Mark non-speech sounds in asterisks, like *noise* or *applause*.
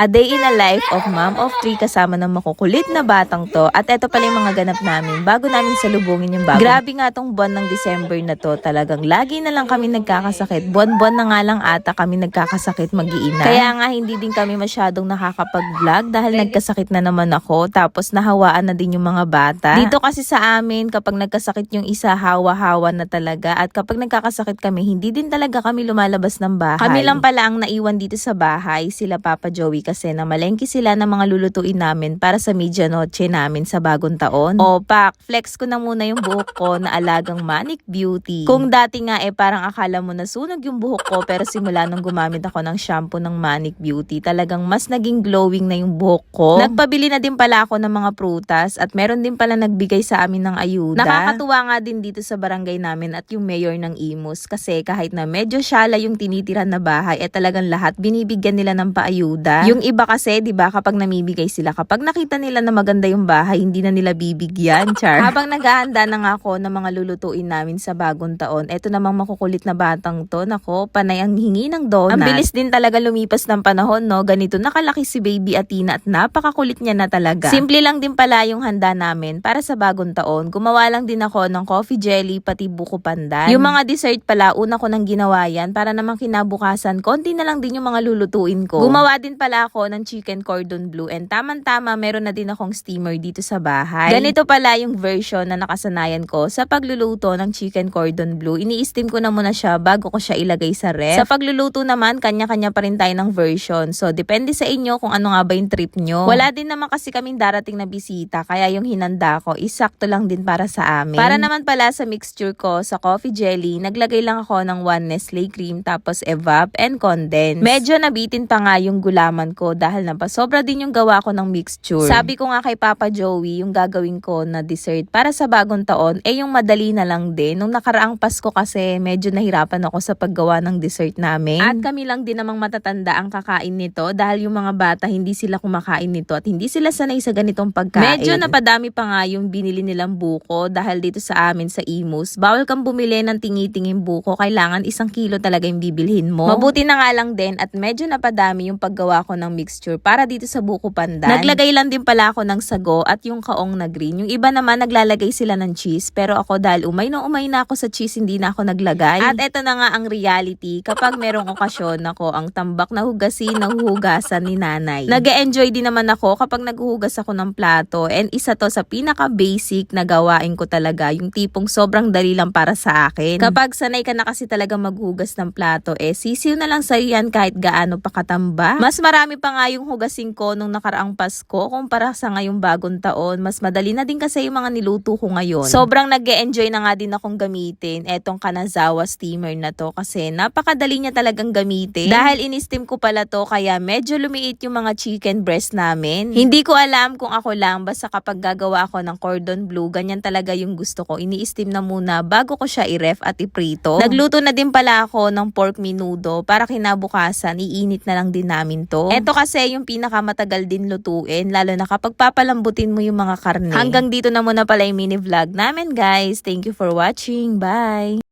A day in a life of mom of three kasama ng makukulit na batang to. At eto pala yung mga ganap namin bago namin salubungin yung bago. Grabe nga tong buwan ng December na to. Talagang lagi na lang kami nagkakasakit. Buwan-buwan na nga lang ata kami nagkakasakit mag-iina. Kaya nga hindi din kami masyadong nakakapag-vlog dahil nagkasakit na naman ako. Tapos nahawaan na din yung mga bata. Dito kasi sa amin kapag nagkasakit yung isa, hawa-hawa na talaga. At kapag nagkakasakit kami, hindi din talaga kami lumalabas ng bahay. Kami lang pala ang naiwan dito sa bahay, sila Papa Joey kasi na malengke sila ng mga lulutuin namin para sa media noche namin sa bagong taon. O pak, flex ko na muna yung buhok ko na alagang manic beauty. Kung dati nga eh parang akala mo nasunog yung buhok ko pero simula nung gumamit ako ng shampoo ng manic beauty, talagang mas naging glowing na yung buhok ko. Nagpabili na din pala ako ng mga prutas at meron din pala nagbigay sa amin ng ayuda. Nakakatuwa nga din dito sa barangay namin at yung mayor ng Imus kasi kahit na medyo syala yung tinitiran na bahay, eh talagang lahat binibigyan nila ng paayuda. Yung iba kasi, di ba, kapag namimigay sila, kapag nakita nila na maganda yung bahay, hindi na nila bibigyan, *laughs* char. Habang naghahanda na nga ako ng mga lulutuin namin sa bagong taon, eto namang makukulit na batang to, nako, panay ang hingi ng donut. Ang bilis din talaga lumipas ng panahon, no? Ganito nakalaki si baby Atina at napakakulit niya na talaga. Simple lang din pala yung handa namin para sa bagong taon. Gumawa lang din ako ng coffee jelly pati buko pandan. Yung mga dessert pala, una ko nang ginawa yan para naman kinabukasan, konti na lang din yung mga lulutuin ko. Gumawa din pala ako ng chicken cordon bleu and tamang-tama meron na din akong steamer dito sa bahay. Ganito pala yung version na nakasanayan ko sa pagluluto ng chicken cordon bleu. Ini-steam ko na muna siya bago ko siya ilagay sa ref. Sa pagluluto naman, kanya-kanya pa rin tayo ng version. So, depende sa inyo kung ano nga ba yung trip nyo. Wala din naman kasi kaming darating na bisita, kaya yung hinanda ko, isakto lang din para sa amin. Para naman pala sa mixture ko, sa coffee jelly, naglagay lang ako ng one Nestle cream, tapos evap and condense. Medyo nabitin pa nga yung gulaman ko dahil napasobra din yung gawa ko ng mixture. Sabi ko nga kay Papa Joey, yung gagawin ko na dessert para sa bagong taon, eh yung madali na lang din. Nung nakaraang Pasko kasi, medyo nahirapan ako sa paggawa ng dessert namin. At kami lang din namang matatanda ang kakain nito dahil yung mga bata hindi sila kumakain nito at hindi sila sanay sa ganitong pagkain. Medyo napadami pa nga yung binili nilang buko dahil dito sa amin sa Imus, bawal kang bumili ng tingi-tingin buko, kailangan isang kilo talaga yung bibilhin mo. Mabuti na nga lang din at medyo napadami yung paggawa ko ng mixture para dito sa buko pandan. Naglagay lang din pala ako ng sago at yung kaong na green. Yung iba naman naglalagay sila ng cheese pero ako dahil umay na umay na ako sa cheese hindi na ako naglagay. At eto na nga ang reality kapag merong okasyon ako ang tambak na hugasin na huhugasan ni nanay. nag enjoy din naman ako kapag naghuhugas ako ng plato and isa to sa pinaka basic na gawain ko talaga yung tipong sobrang dali lang para sa akin. Kapag sanay ka na kasi talaga maghugas ng plato eh sisiw na lang sa'yo yan kahit gaano pa katamba. Mas marami pa nga yung hugasin ko nung nakaraang Pasko kumpara sa ngayong bagong taon. Mas madali na din kasi yung mga niluto ko ngayon. Sobrang nag enjoy na nga din akong gamitin etong Kanazawa steamer na to kasi napakadali niya talagang gamitin. Dahil in-steam ko pala to kaya medyo lumiit yung mga chicken breast namin. Hindi ko alam kung ako lang basta kapag gagawa ako ng cordon bleu, ganyan talaga yung gusto ko. Ini-steam na muna bago ko siya i-ref at iprito. Nagluto na din pala ako ng pork minudo para kinabukasan iinit na lang din namin to. Ito kasi yung pinakamatagal din lutuin lalo na kapag papalambutin mo yung mga karne. Hanggang dito na muna pala yung mini vlog namin guys. Thank you for watching. Bye!